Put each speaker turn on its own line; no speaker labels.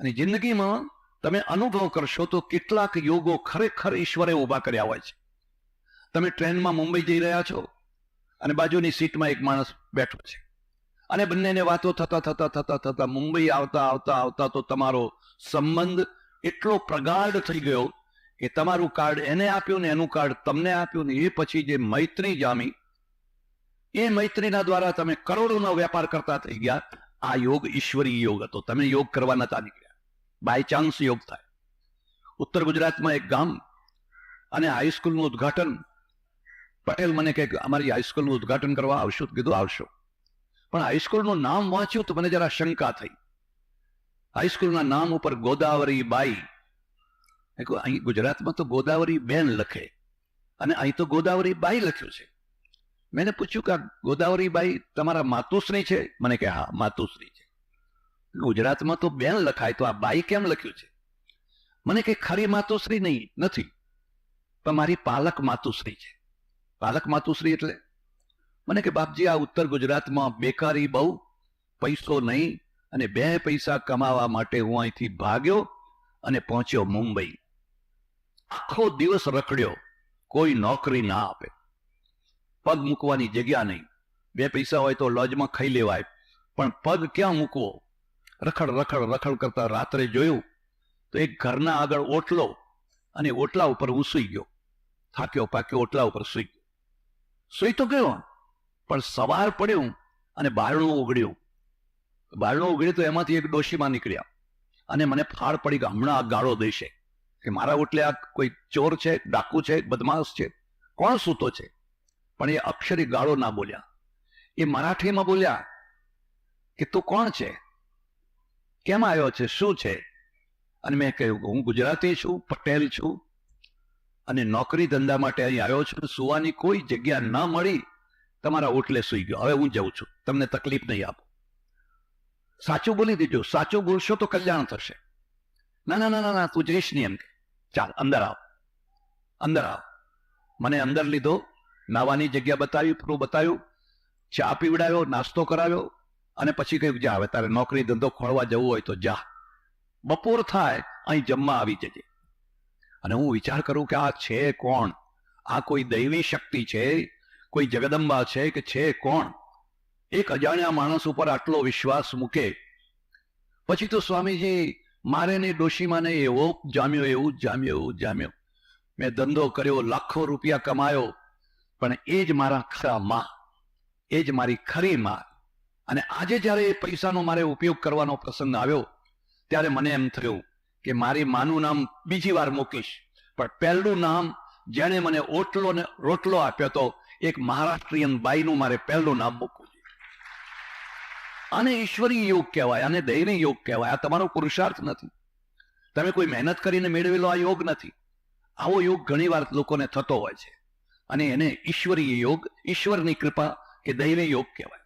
અને જિંદગીમાં તમે અનુભવ કરશો તો કેટલાક યોગો ખરેખર ઈશ્વરે ઊભા કર્યા હોય છે. તમે ટ્રેનમાં મુંબઈ જઈ રહ્યા છો અને બાજુની સીટમાં એક માણસ બેઠો છે. અને બંનેને વાતો થતા થતા થતા થતા મુંબઈ આવતા આવતા આવતા તો તમારો સંબંધ એટલો પ્રગાઢ થઈ ગયો કે તમારું કાર્ડ એને આપ્યું ને એનું કાર્ડ તમને આપ્યું ને એ પછી જે મૈત્રી જામી, એ મૈત્રીના દ્વારા તમે કરોડોનો વેપાર કરતા થઈ ગયા. આ યોગ ઈશ્વરી યોગ હતો. તમે યોગ કરવા નતા નીકળ્યા. બાય ચાન્સ યોગ થાય. ઉત્તર ગુજરાતમાં એક ગામ અને હાઈસ્કૂલનું ઉદ્ઘાટન પટેલ મને કહે અમારી હાઈસ્કૂલનું ઉદ્ઘાટન કરવા આવશો? કીધું, આવશો. પણ હાઈસ્કૂલનું નામ વાંચ્યું તો મને જરા શંકા થઈ. હાઈસ્કૂલના નામ ઉપર ગોદાવરી બાઈ. અહીં ગુજરાતમાં તો ગોદાવરી બેન લખે અને અહીં તો ગોદાવરી બાઈ લખ્યું છે. મેં પૂછ્યું કે ગોદાવરી બાઈ તમારા માતુશ્રી છે? મને કે હા, માતુશ્રી ગુજરાતમાં તો બેન લખાય, તો આ બાઈ કેમ લખ્યું છે? મને કે ખરી માતુશ્રી નહીં, નથી. પણ મારી પાલક માતુશ્રી છે. પાલક માતુશ્રી એટલે? મને કે બાપજી, આ ઉત્તર ગુજરાતમાં બેકારી બહુ, પૈસો નહીં, અને બે પૈસા કમાવા માટે હું અહીંથી ભાગ્યો અને પહોંચ્યો મુંબઈ. આખો દિવસ રખડ્યો, કોઈ નોકરી ના આપે. પગ મૂકવાની જગ્યા નહીં. બે પૈસા હોય તો લોજમાં ખાઈ લેવાય. પણ પગ ક્યાં મૂકવો? રખડ રખડ રખડ કરતા રાત્રે જોયું તો એક ઘરના આગળ ઓટલો અને ઓટલા ઉપર હું સૂઈ ગયો. થાક્યો, પાક્યો, ઓટલા ઉપર સૂઈ ગયો. સૂઈ તો ગયો પણ સવાર પડ્યું અને બારણું ઉગડ્યું બારણું ઉગડ્યું તો એમાંથી એક ડોશીમાં નીકળ્યા અને મને ફાળ પડી કે હમણાં આ ગાળો દેશે. કે મારા ઓટલે આ કોઈ ચોર છે, ડાકુ છે, બદમાશ છે, કોણ સૂતો છે? પણ એ અક્ષરી ગાળો ના બોલ્યા. એ મરાઠીમાં બોલ્યા કે તું કોણ છે? કેમ આવ્યો છે? શું છે? અને મેં કહ્યું હું ગુજરાતી છું, પટેલ છું અને નોકરી ધંધા માટે અહીં આવ્યો છું. સુવાની કોઈ જગ્યા ન મળી, તમારા ઓટલે સુઈ ગયો. હવે હું જઉં છું. તમને તકલીફ નહીં આપું. સાચું બોલી દીધું. સાચું બોલશો તો કલ્યાણ થશે. ના ના ના ના તું જઈશ નહીં એમ ચાલ, અંદર આવ. અંદર આવ. મને અંદર લીધો. નાવાની જગ્યા બતાવી પૂરું બતાવ્યું. ચા પીવડાવ્યો, નાસ્તો કરાવ્યો. અને પછી કહ્યું, જા, હવે તારે નોકરી ધંધો ખોળવા જવું હોય તો જા. બપોર થાય, અહીં જમવા આવી જજે. અને હું વિચાર કરું કે આ છે કોણ? આ કોઈ દૈવી શક્તિ છે? કોઈ જગદંબા છે કે છે કોણ? એક અજાણ્યા માણસ ઉપર આટલો વિશ્વાસ મૂકે. પછી તો સ્વામીજી, મારે ને ડોશીમાને એવો જામ્યો, એવું જામ્યો એવું જામ્યો. મેં ધંધો કર્યો, લાખો રૂપિયા કમાયો, પણ એ જ મારા ખરા માં, એ જ મારી ખરી માં અને આજે જ્યારે એ પૈસાનો મારે ઉપયોગ કરવાનો પ્રસંગ આવ્યો, ત્યારે મને એમ થયું કે મારી માનું નામ બીજી વાર મૂકીશ. પણ પહેલું નામ જેણે મને ઓટલો ને રોટલો આપ્યો હતો એક મહારાષ્ટ્રીયન બાઈનું મારે પહેલું નામ મૂકવું આને ઈશ્વરી યોગ કહેવાય, આને દૈવી યોગ કહેવાય. આ તમારો પુરુષાર્થ નથી. તમે કોઈ મહેનત કરીને મેળવેલો આ યોગ નથી. આવો યોગ ઘણીવાર લોકોને થતો હોય છે. અને એને ઈશ્વરીય યોગ, ઈશ્વરની કૃપા કે દૈવી યોગ કહેવાય.